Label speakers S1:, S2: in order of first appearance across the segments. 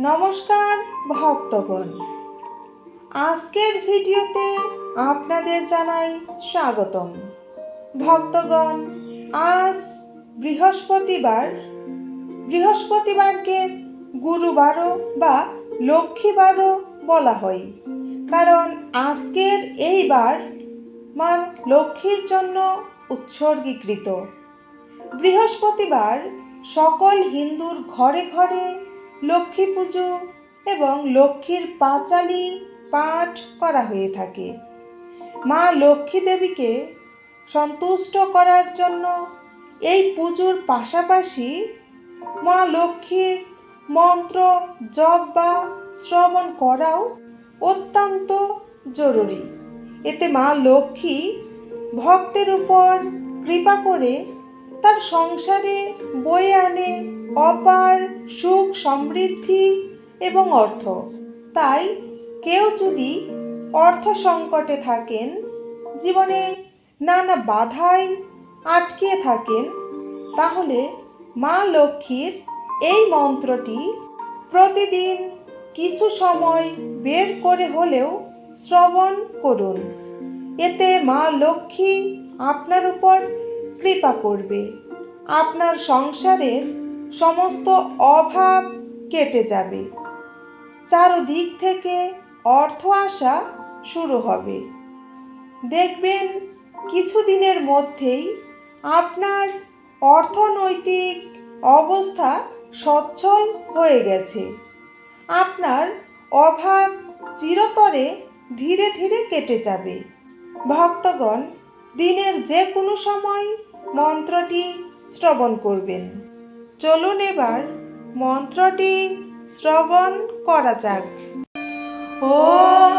S1: নমস্কার, ভক্তগণ। আজকের ভিডিওতে আপনাদের জানাই স্বাগতম। ভক্তগণ, আজ বৃহস্পতিবার। বৃহস্পতিবারকে গুরুবারও বা লক্ষ্মীবারও বলা হয়। কারণ আজকের এই বার মা লক্ষ্মীর জন্য উৎসর্গীকৃত। বৃহস্পতিবার সকল হিন্দুর ঘরে ঘরে লক্ষ্মী পুজো এবং লক্ষ্মীর পাঁচালি পাঠ করা হয়ে থাকে। মা লক্ষ্মী দেবীকে সন্তুষ্ট করার জন্য এই পুজোর পাশাপাশি মা লক্ষ্মীর মন্ত্র জপ বা শ্রবণ করাও অত্যন্ত জরুরি। এতে মা লক্ষ্মী ভক্তের উপর কৃপা করে তার সংসারে বয়ে আনে অপার সুখ সমৃদ্ধি এবং অর্থ। তাই কেউ যদি অর্থ সংকটে থাকেন, জীবনে নানা বাধায় আটকে থাকেন, তাহলে মা লক্ষ্মীর এই মন্ত্রটি প্রতিদিন কিছু সময় বের করে হলেও শ্রবণ করুন। এতে মা লক্ষ্মী আপনার উপর কৃপা করবে। আপনার সংসারের সমস্ত অভাব কেটে যাবে। চারদিক থেকে অর্থ আসা শুরু হবে। দেখবেন, কিছুদিনের মধ্যেই আপনার অর্থনৈতিক অবস্থা সচ্ছল হয়ে গেছে। আপনার অভাব চিরতরে ধীরে ধীরে কেটে যাবে। ভক্তগণ, দিনের যে কোনো সময় মন্ত্রটি শ্রবণ করবেন। চলুন এবার মন্ত্রটি শ্রবণ করা যাক। ওম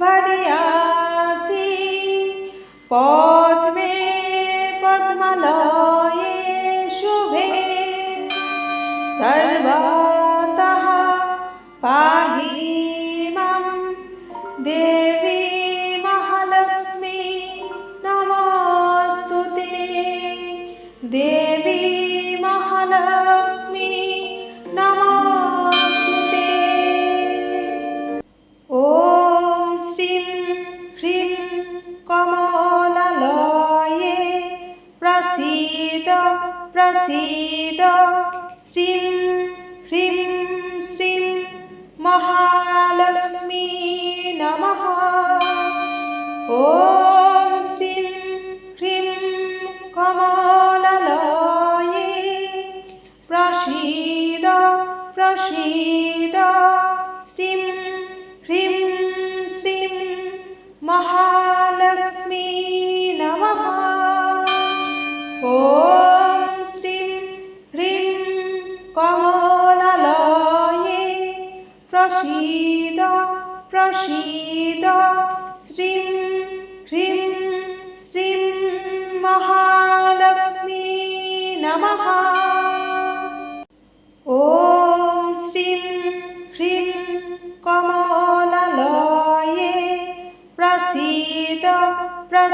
S1: ভারিয়াসি পা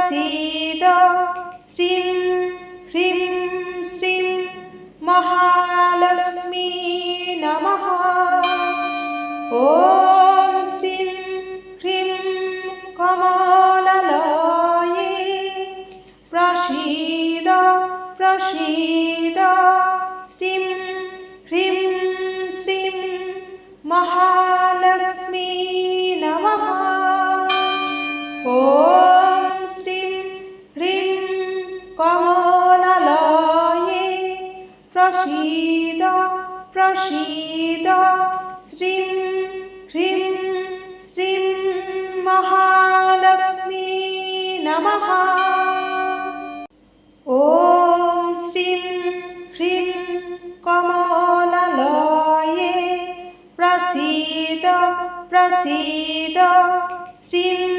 S1: प्रसीद श्रीं ह्रीं श्रीं महालक्ष्मी नमः ॐ नमः। ॐ श्रीं ह्रीं कमलालये प्रसीद प्रसीद। श्रीं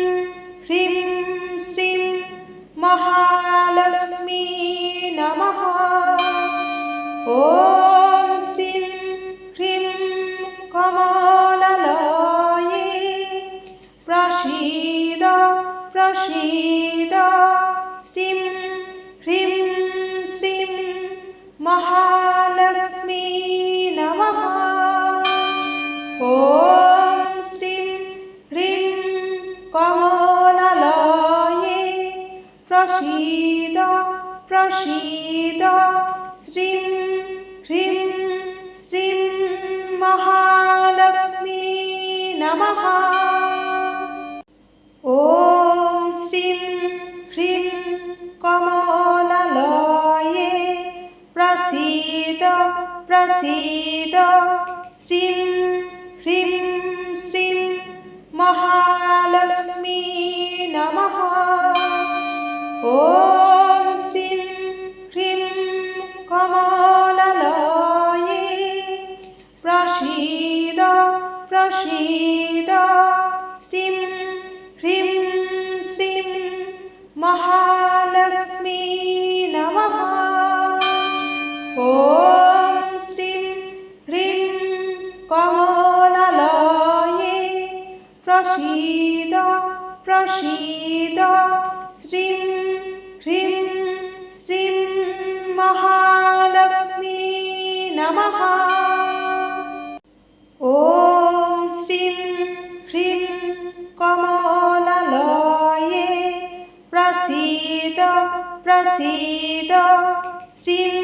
S1: ह्रीं श्रीं महालक्ष्मी नमः। ॐ ॐ श्रीं ह्रीं कमलालये प्रसीद प्रसीद श्रीं ह्रीं श्रीं महालक्ष्मी नमः ॐ श्रीं ह्रीं कमलालये प्रसीद प्रसीद श्रीं হ্রিম শ্রীম মহালক্ষ্মী নমঃ ওম শ্রীম হ্রিম কমলালয়ে প্রসীদ প্রসীদ श्रीं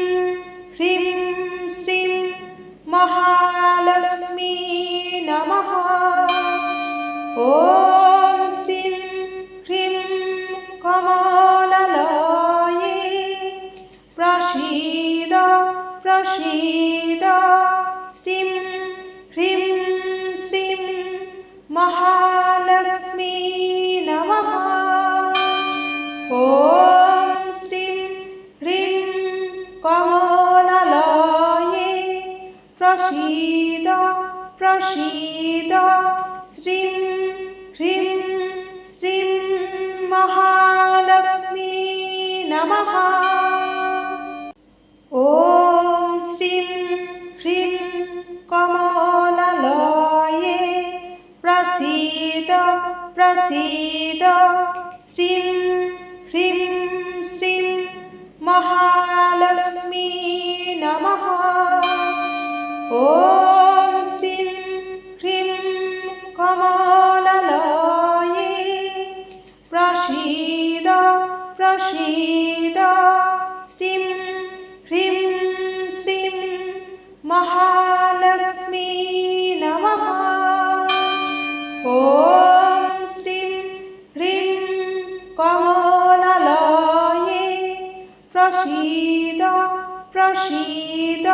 S1: ॐ श्रीं ह्रीं कमलालये प्रसीद प्रसीद श्रीं ह्रीं श्रीं महालक्ष्मी नमः ॐ श्रीं ह्रीं कमलालये प्रसीद प्रसीद प्रसीद प्रसीद।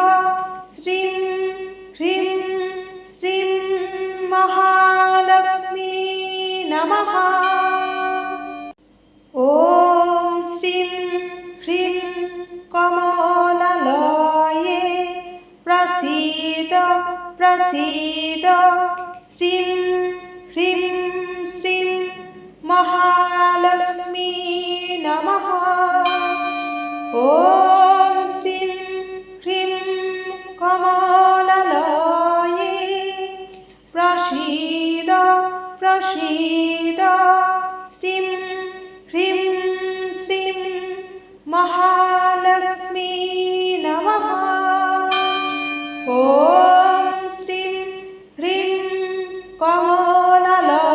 S1: श्रीं ह्रीं श्रीं महालक्ष्मी नमः। ॐ श्रीं ह्रीं कमलालये प्रसीद प्रसीद। श्रीं ह्रीं श्रीं महालक्ष्मी नमः ॐ श्रीं ह्रीं कमलालये प्रसीद प्रसीद श्रीं ह्रीं श्रीं महालक्ष्मी नमः ॐ श्रीं ह्रीं कमलालये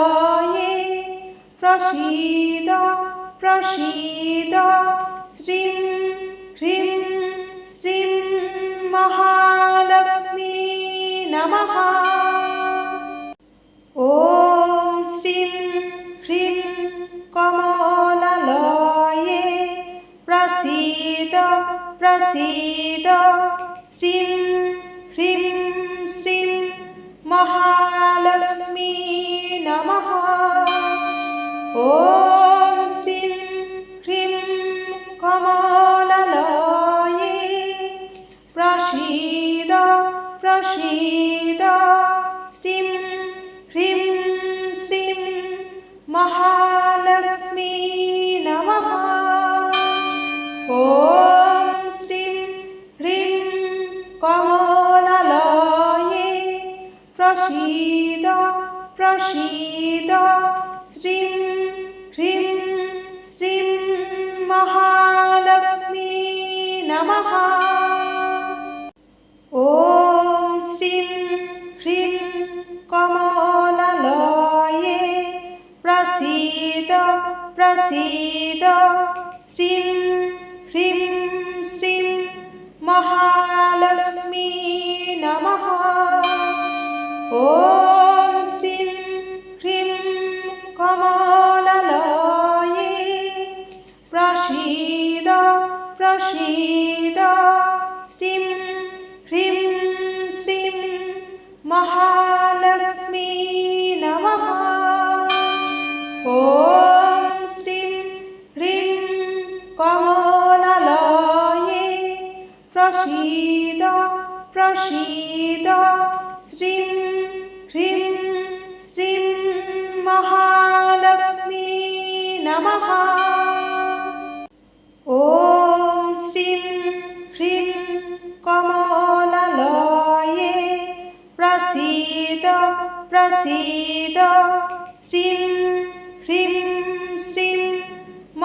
S1: प्रसीद प्रसीद प्रसीद। श्रीं ह्रीं श्रीं महालक्ष्मी नमः। ॐ কমলালয়ে প্রসীদ প্রসীদ শ্রী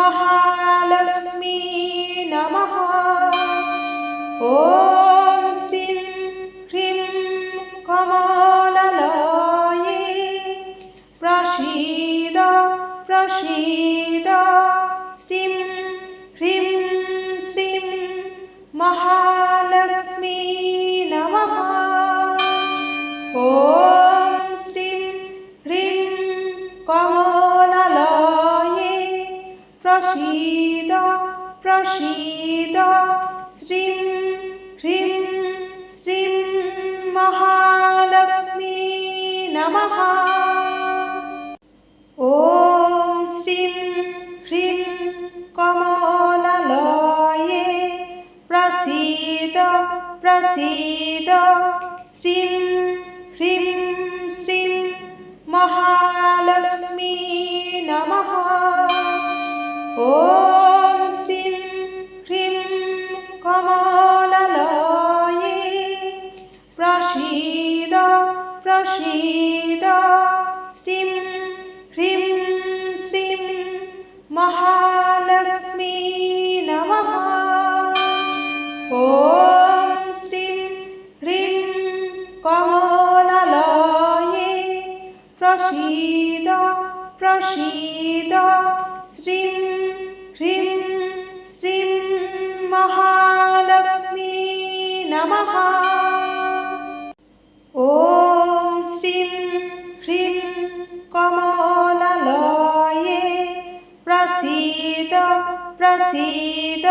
S1: महालक्ष्मी नमः। ओ কমলালয়ে প্রসীদ প্রসীদ সীদ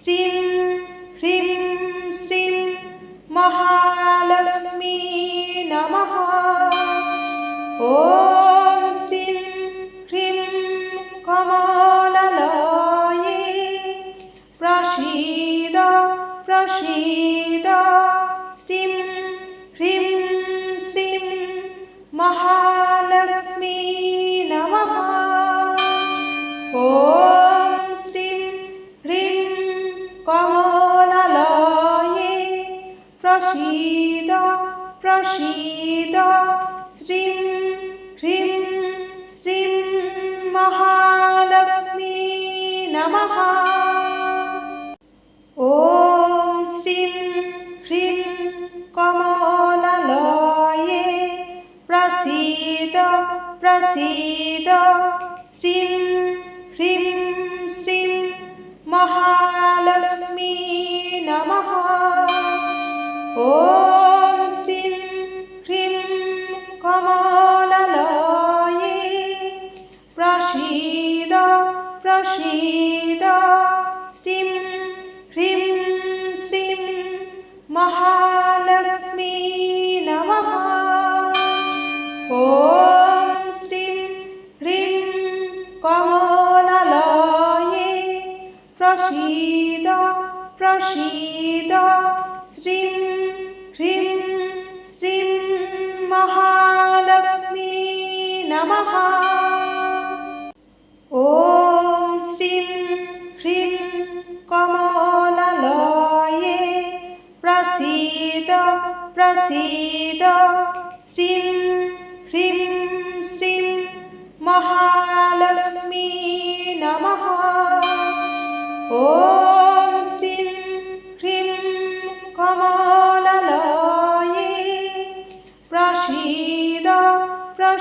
S1: শ্রীম হ্রীম শ্রীম মহালক্ষ্মী নম। ওম শ্রীম হ্রীম কমললয়ে প্রসীদ প্রসীদ। शीत श्रीं ह्रीं श्रीं महालक्ष्मी नमः शीदा श्रीं ह्रीं श्रीं महालक्ष्मी नमः ॐ श्रीं ह्रीं कमललये प्रसीद श्रीं ह्रीं श्रीं नमः ॐ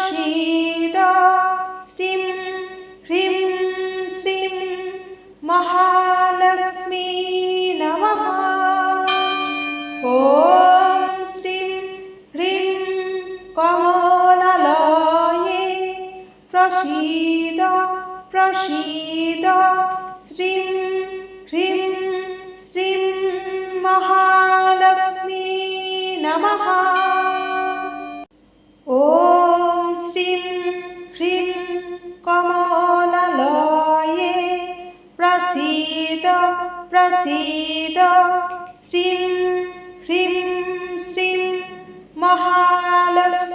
S1: शीदा स्टिं ह्रीं श्रीं महालक्ष्मी नमः ॐ स्टिं ह्रीं कमललये प्रसीद प्रसीद प्रसीद। श्रीं ह्रीं श्रीं महालक्ष्मी।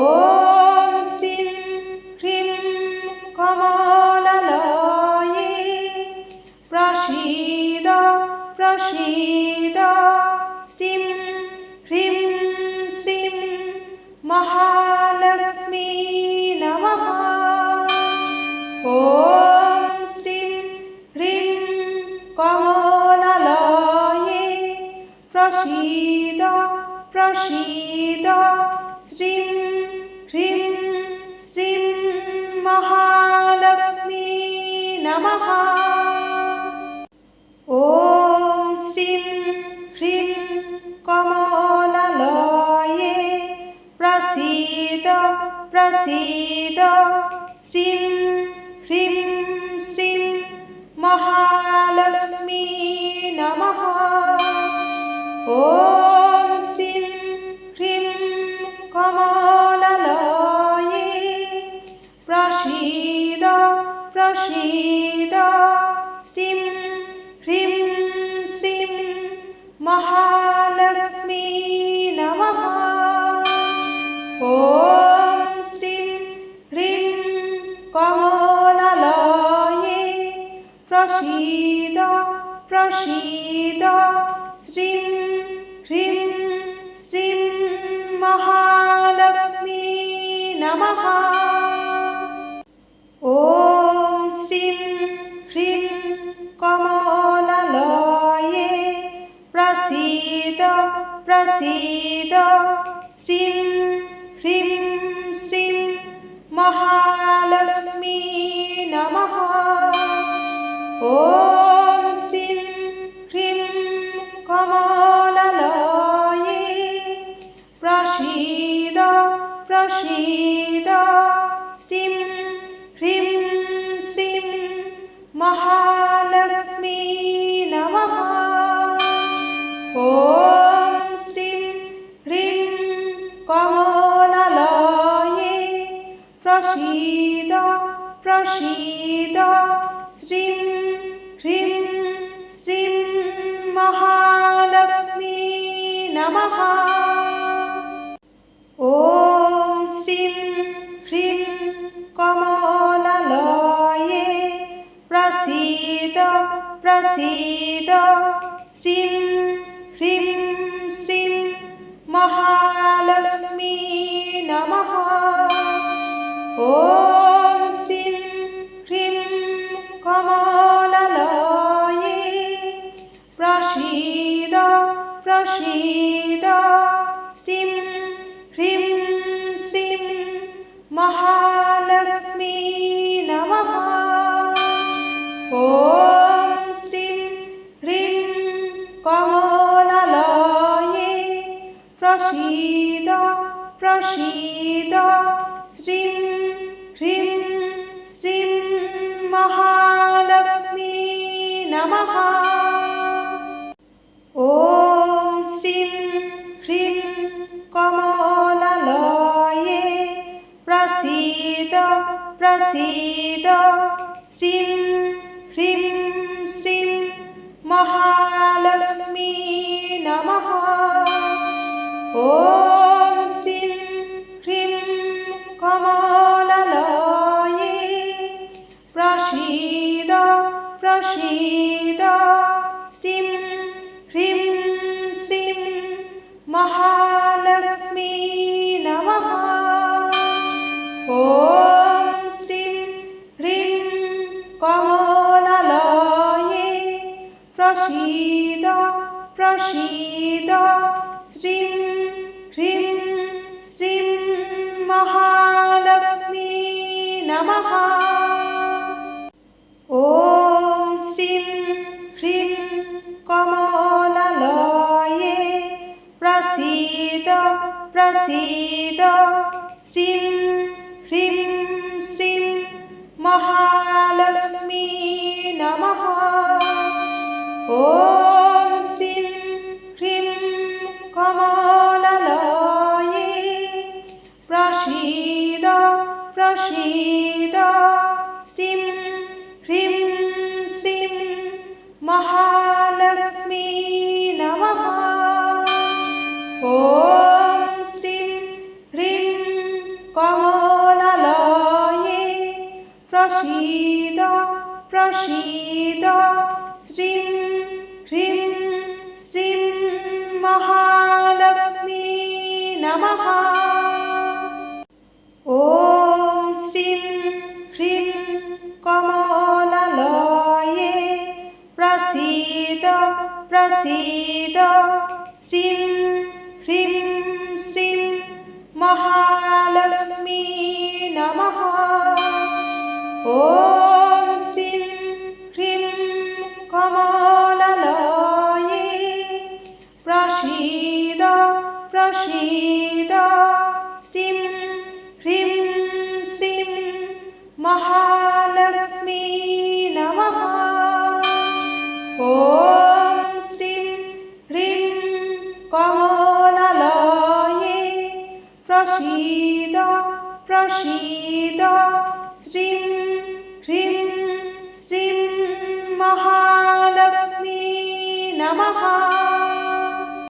S1: ॐ श्रीं ह्रीं कमलालये प्रसीद प्रसीद श्रीं ह्रीं श्रीं महालक्ष्मी नमः ॐ श्रीं ह्रीं कमलालये प्रसीद प्रसीद শ্রীং হ্রীং শ্রীং মহালক্ষ্মী নমঃ। ওম শ্রীং হ্রীং কমলালয়ে প্রসীদ প্রসীদ। শ্রীং হ্রীং শ্রীং মহালক্ষ্মী নমঃ। ও কমলালয়ে প্রসীদ প্রসীদ শ্রীম হ্রীম শ্রীম মহালক্ষ্মী নমঃ। ওম শ্রীম হ্রীম কমলালয়ে প্রসীদ প্রসীদ। ॐ प्रसीद प्रसीद। श्रीं ह्रीं श्रीं महालक्ष्मी नमः। ॐ महालक्ष्मी नमः শিদা प्रसीद प्रसीद श्रीं ह्रीं श्रीं महालक्ष्मी नमः ॐ श्रीं ह्रीं कमललये प्रसीद प्रसीद श्रीं ह्रीं श्रीं महालक्ष्मी नमः ॐ श्रीं ह्रीं कमललये प्रसीद प्रसीद। श्रीं ह्रीं श्रीं महालक्ष्मी